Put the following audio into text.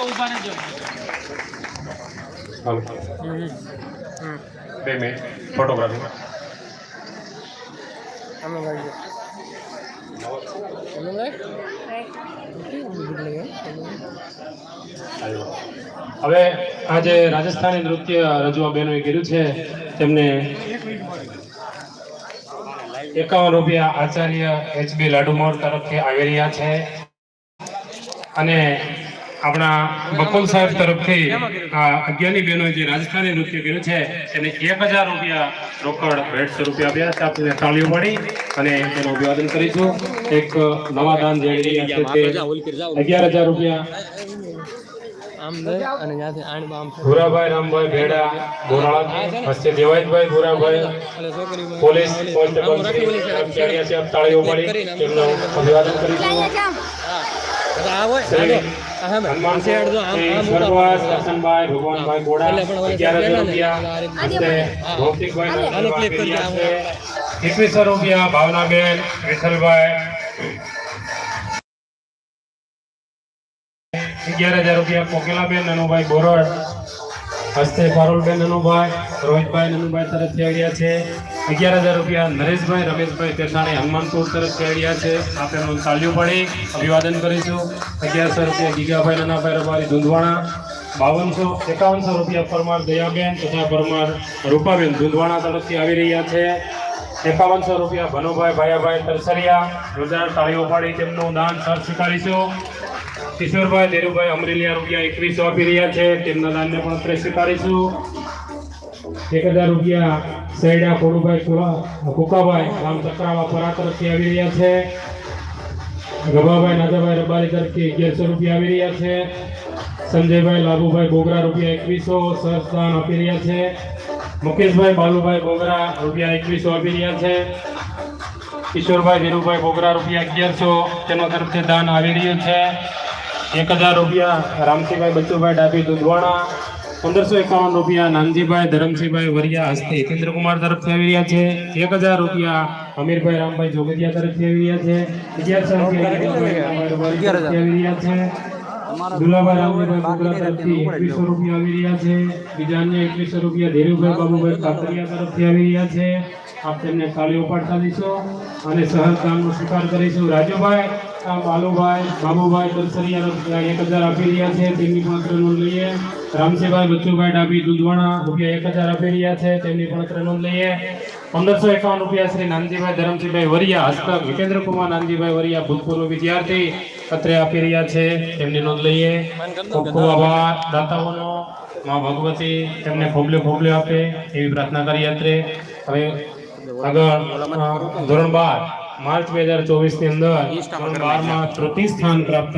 ઊભા બે minute photography અમે હવે આજે રાજસ્થાની નૃત્ય રજવા બહેનોએ કર્યું છે તેમને એકાવન રૂપિયા આચાર્ય એચબી લાડુમોર તરફથી આવી રહ્યા છે. અને આપણા બકુલ સાહેબ તરફથી આ અગિયારની બહેનોએ જે રાજસ્થાની નૃત્ય કર્યું છે એને એક હજાર રૂપિયા રોકડ ભેટ સ્વરૂપે આપ્યા છે આપણે તાળીઓ મળી અને એનું અભિવાદન કરીશું. એક નવા દાન જે આવી રહ્યા છે તે અગિયાર હજાર રૂપિયા. ભૂરાભાઈ રામભાઈ ભેડા બોરાળા હસ્તે દેવાયતભાઈ ભૂરાભાઈ પોલીસ કોન્સ્ટેબલ તાળીઓ પાડી તેમનું અભિવાદન કરીશું. આ હોય શ્રી આ હા હનુમાન શેડ જો આમ શ્રી આમ સ્વર્ગવાસ કરશનભાઈ ભગવાનભાઈ ગોડા એકવીસો રૂપિયા ભાવનાબેન વિશલભાઈ અગિયાર હજાર રૂપિયા કોકિલાબેન નનુભાઈ બોરડ. હસ્તે પારુલબેન અનુભાઈ, રોહિતભાઈ નનુભાઈ તરફથી આવ્યા છે. અગિયાર હજાર રૂપિયા નરેશભાઈ, રમેશભાઈ પેસાણી હનુમાનપુર તરફથી આવ્યા છે. આપણે હું તાલીઓ પડી. અભિવાદન કરીશું. અગિયારસો રૂપિયા ગીગાભાઈ, નાનાભાઈ રબારી ધુંધવાણા બાવનસો, એકાવનસો રૂપિયા પરમાર દયાબેન તથા પરમાર રૂપાબેન ધુંધવાણા તરફથી આવી રહ્યા છે. એકાવનસો રૂપિયા ભનુભાઈ, ભાયાભાઈ તરસરિયા. રોજાર તાળીઓ પાડી તેમનું દાન સર સ્વીકારીશું. કિશોરભાઈ દેરુભાઈ અમરેલિયા રૂપિયા એકવીસો આપી રહ્યા છે. તેમના દાનને પણ સ્વીકારીશું. એક હજાર રૂપિયા સૈડા કોડુભાઈ કુવા- કુકાભાઈ ગામ ચક્રાવા ફરા તરફથી આવી રહ્યા છે. ગભાભાઈ નાદાભાઈ રબારી તરફથી અગિયારસો રૂપિયા આવી રહ્યા છે. સંજયભાઈ, લાભુભાઈ, બોગરા રૂપિયા એકવીસો સહસ્દાન આપી રહ્યા છે. મુકેશભાઈ, બાલુભાઈ, બોગરા રૂપિયા એકવીસો આપી રહ્યા છે. કિશોરભાઈ, ધીરુભાઈ, બોગરા રૂપિયા અગિયારસો તેનો તરફથી દાન આવી રહ્યું છે. એક હજાર રૂપિયા રામસિંહભાઈ બચ્ચુભાઈ ડાભી દુધવાણા પંદરસો એકાવન રૂપિયા નાનજીભાઈ ધરમસિંહભાઈ વરિયા હસ્તે હિતેન્દ્રકુમાર તરફથી આવી રહ્યા છે. એક હજાર રૂપિયા અમીરભાઈ રામભાઈ જોગતિયા તરફથી આવી રહ્યા છે. આવી રહ્યા છે. તરફથી એકવીસો રૂપિયા આવી રહ્યા છે. બીજા અન્ય રૂપિયા ધીરુભાઈ બાબુભાઈ કાતરિયા તરફથી આવી રહ્યા છે. આપ તેમને તાળીઓ પાડતા દઈશું અને સહકારનો સ્વીકાર કરીશું. રાજુભાઈ બાલુભાઈ, બાબુભાઈ દલસરિયા એક હજાર આપી રહ્યા છે. તેમની પણ નોંધ લઈએ. રામસિંહભાઈ બચ્ચુભાઈ ડાબી દુધવાણા રૂપિયા એક હજાર આપી રહ્યા છે. તેમની પણ આપણે નોંધ લઈએ. પંદરસો એકાવન રૂપિયા શ્રી નાનજીભાઈ ધરમસિંહભાઈ વરિયા, હસ્તક વિકેન્દ્રકુમાર નાનજીભાઈ વરિયા, ભૂતપૂર્વ વિદ્યાર્થી અત્રે આપી રહ્યા છે. તેમની નોંધ લઈએ. ખૂબ ખૂબ આભાર. દાતાઓનો, મા ભગવતી તેમને ખોબલે ખોબલે આપે એવી પ્રાર્થના કરી અત્રે. હવે આગળ ધોરણ બાર. માર્ચ બે હજાર ચોવીસની અંદર બારમાં તૃતીય સ્થાન પ્રાપ્ત